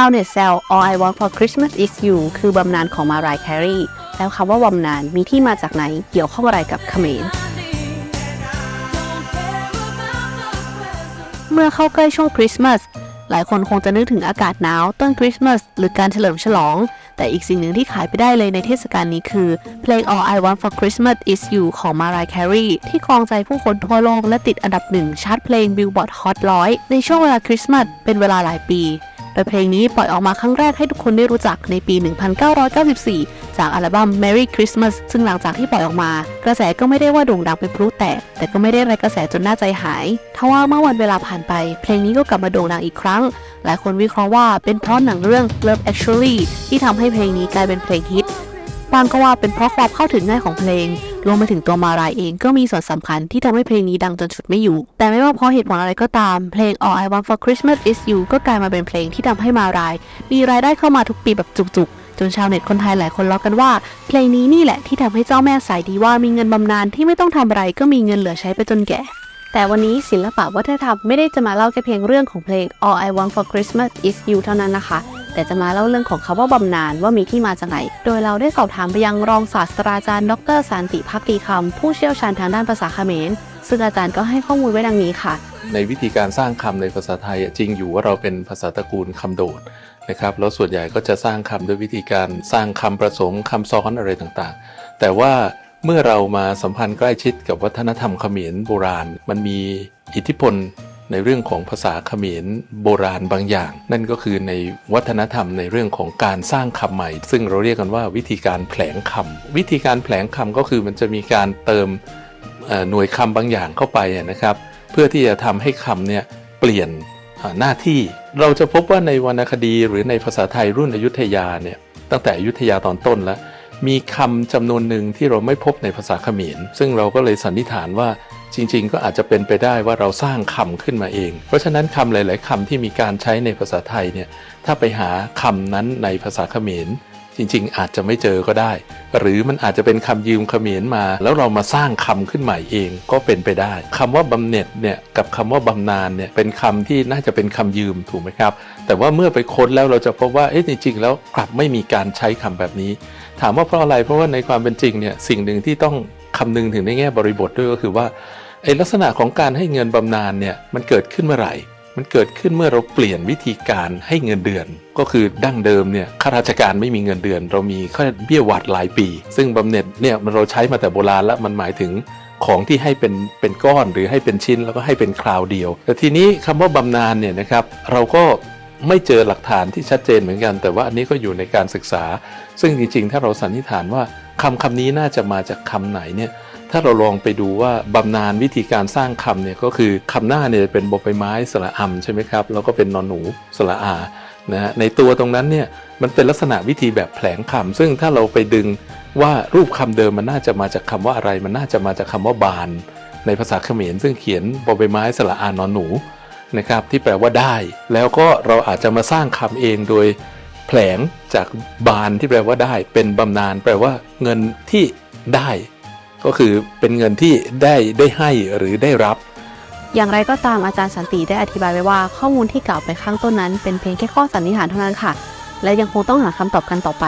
าวเน็ตแซว All I Want for Christmas is You คือบำนาญของมารายแครีแล้วคำว่าบำนาญมีที่มาจากไหนเกี่ยวข้องอะไรกับเขมรเมื่อเข้าใกล้ช่วงคริสต์มาสหลายคนคงจะนึกถึงอากาศหนาวต้นคริสต์มาสหรือการเฉลิมฉลอง แต่อีกสิ่งหนึ่งที่ขายไปได้เลยในเทศกาลนี้คือ เพลง All I Want for Christmas is You ของ Mariah Carey ที่ครองใจผู้คนทั่วโลกและติดอันดับหนึ่งชาร์ตเพลง Billboard Hot 100 ในช่วงเวลาคริสต์มาสเป็นเวลาหลายปี โดยเพลงนี้ปล่อยออกมาครั้งแรกให้ทุกคนได้รู้จักในปี 1994 จากอัลบั้ม Merry Christmas ซึ่งหลังจากที่ปล่อยออกมา กระแสก็ไม่ได้ว่าโด่งดังเป็นพลุแตก แต่ก็ไม่ได้ไรกระแสจนน่าใจหาย ทว่าเมื่อวันเวลาผ่านไป เพลงนี้ก็กลับมาโด่งดังอีกครั้ง หลายคนวิเคราะห์ว่าเป็นเพราะหนังเรื่อง Love Actually ที่ทำให้เพลงนี้กลายเป็นเพลงฮิตบางก็ว่าเป็นเพราะความเข้าถึงง่ายของเพลง รวมไปถึงตัวมารายเองก็มีส่วนสำคัญที่ทำให้เพลงนี้ดังจนฉุดไม่อยู่ แต่ไม่ว่าเพราะเหตุผลอะไรก็ตาม เพลง All I Want for Christmas is You ก็กลายมาเป็นเพลงที่ทำให้มาราย มีรายได้เข้ามาทุกปีแบบจุกๆ จนชาวเน็ตคนไทยหลายคนล้อกันว่า เพลงนี้นี่แหละที่ทำให้เจ้าแม่สายดีว่ามีเงินบำนาญที่ไม่ต้องทำอะไรก็มีเงินเหลือใช้ไปจนแก่แต่วันนี้ศิลปะวัฒนธรรมไม่ได้จะมาเล่าแค่เพียงเรื่องของเพลง All I Want for Christmas is You เท่านั้นนะคะ แต่จะมาเล่าเรื่องของคำว่าบำนาญว่ามีที่มาจากไหน โดยเราได้สอบถามไปยังรองศาสตราจารย์ ดรสันติพักดีคำผู้เชี่ยวชาญทางด้านภาษาเขมร ซึ่งอาจารย์ก็ให้ข้อมูลไว้ดังนี้ค่ะ ในวิธีการสร้างคำในภาษาไทยจริงอยู่ว่าเราเป็นภาษาตระกูลคำโดดนะครับแล้วส่วนใหญ่ก็จะสร้างคำด้วยวิธีการสร้างคำประสงค์คำซ้อนอะไรต่างๆ แต่ว่าเมื่อเรามาสัมพันธ์ใกล้ชิดกับวัฒนธรรมเขมรโบราณ มันมีอิทธิพล ในเรื่องของภาษาเขมรโบราณบางอย่าง นั่นก็คือในวัฒนธรรมในเรื่องของการสร้างคำใหม่ ซึ่งเราเรียกกันว่าวิธีการแผลงคำวิธีการแผลงคำก็คือมันจะมีการเติมหน่วยคำบางอย่างเข้าไปนะครับ เพื่อที่จะทำให้คำเนี่ยเปลี่ยนหน้าที่ เราจะพบว่าในวรรณคดีหรือในภาษาไทยรุ่นอยุธยาเนี่ยตั้งแต่อยุธยาตอนต้นแล้วมีคำจำนวนหนึ่งที่เราไม่พบในภาษาเขมร ซึ่งเราก็เลยสันนิษฐานว่า จริงๆ ก็อาจจะเป็นไปได้ว่าเราสร้างคำขึ้นมาเอง เพราะฉะนั้นคำหลาย ๆคำที่มีการใช้ในภาษาไทยเนี่ยถ้าไปหาคำนั้นในภาษาเขมรจริงๆ อาจจะไม่เจอก็ได้ หรือมันอาจจะเป็นคำยืมเขมรมา แล้วเรามาสร้างคำขึ้นใหม่เองก็เป็นไปได้คำว่าบำเหน็จเนี่ยกับคำว่าบำนาญเนี่ยเป็นคำที่น่าจะเป็นคำยืมถูกไหมครับ แต่ว่าเมื่อไปค้นแล้วเราจะพบว่าเอ๊ะจริงๆ แล้วกลับไม่มีการใช้คำแบบนี้ ถามว่าเพราะอะไรเพราะว่าในความเป็นจริงเนี่ยสิ่งหนึ่งที่ต้อง คำนึงถึงในแง่บริบทด้วยก็คือว่าไอ้ลักษณะของการให้เงินบำนาญเนี่ยมันเกิดขึ้นเมื่อไหร่ มันเกิดขึ้นเมื่อเราเปลี่ยนวิธีการให้เงินเดือน ก็คือดั้งเดิมเนี่ยข้าราชการไม่มีเงินเดือน เรามีข้าเบี้ยหวัดหลายปี ซึ่งบำเหน็จเนี่ยมันเราใช้มาแต่โบราณแล้วมันหมายถึงของที่ให้เป็นเป็นก้อนหรือให้เป็นชิ้นแล้วก็ให้เป็นคราวเดียว แต่ทีนี้คำว่าบำนาญเนี่ยนะครับเราก็ไม่เจอหลักฐานที่ชัดเจนเหมือนกัน แต่ว่าอันนี้ก็อยู่ในการศึกษา ซึ่งจริงๆ ถ้าเราสันนิษฐานว่า คำคำนี้น่าจะมาจากคำไหนเนี่ยถ้าเราลองไปดูว่าบำนาญวิธีการสร้างคำเนี่ยก็คือคำหน้าเนี่ยเป็นบอใบไม้สระอำใช่ไหมครับแล้วก็เป็นนอนหนูสระอานะฮะในตัวตรงนั้นเนี่ยมันเป็นลักษณะวิธีแบบแผลงคำซึ่งถ้าเราไปดึงว่ารูปคำเดิมมันน่าจะมาจากคำว่าอะไร มันน่าจะมาจากคำว่าบาน ในภาษาเขมรซึ่งเขียนบอใบไม้สระอานอนหนูนะครับที่แปลว่าได้ แล้วก็เราอาจจะมาสร้างคำเองโดย แผลงจากบานที่แปลว่าได้ เป็นบำนาญแปลว่าเงินที่ได้ ก็คือเป็นเงินที่ได้ได้ให้หรือได้รับ อย่างไรก็ตามอาจารย์สันติได้อธิบายไว้ว่าข้อมูลที่กล่าวไปข้างต้นนั้น เป็นเพียงแค่ข้อสันนิษฐานเท่านั้นค่ะ และยังคงต้องหาคำตอบกันต่อไป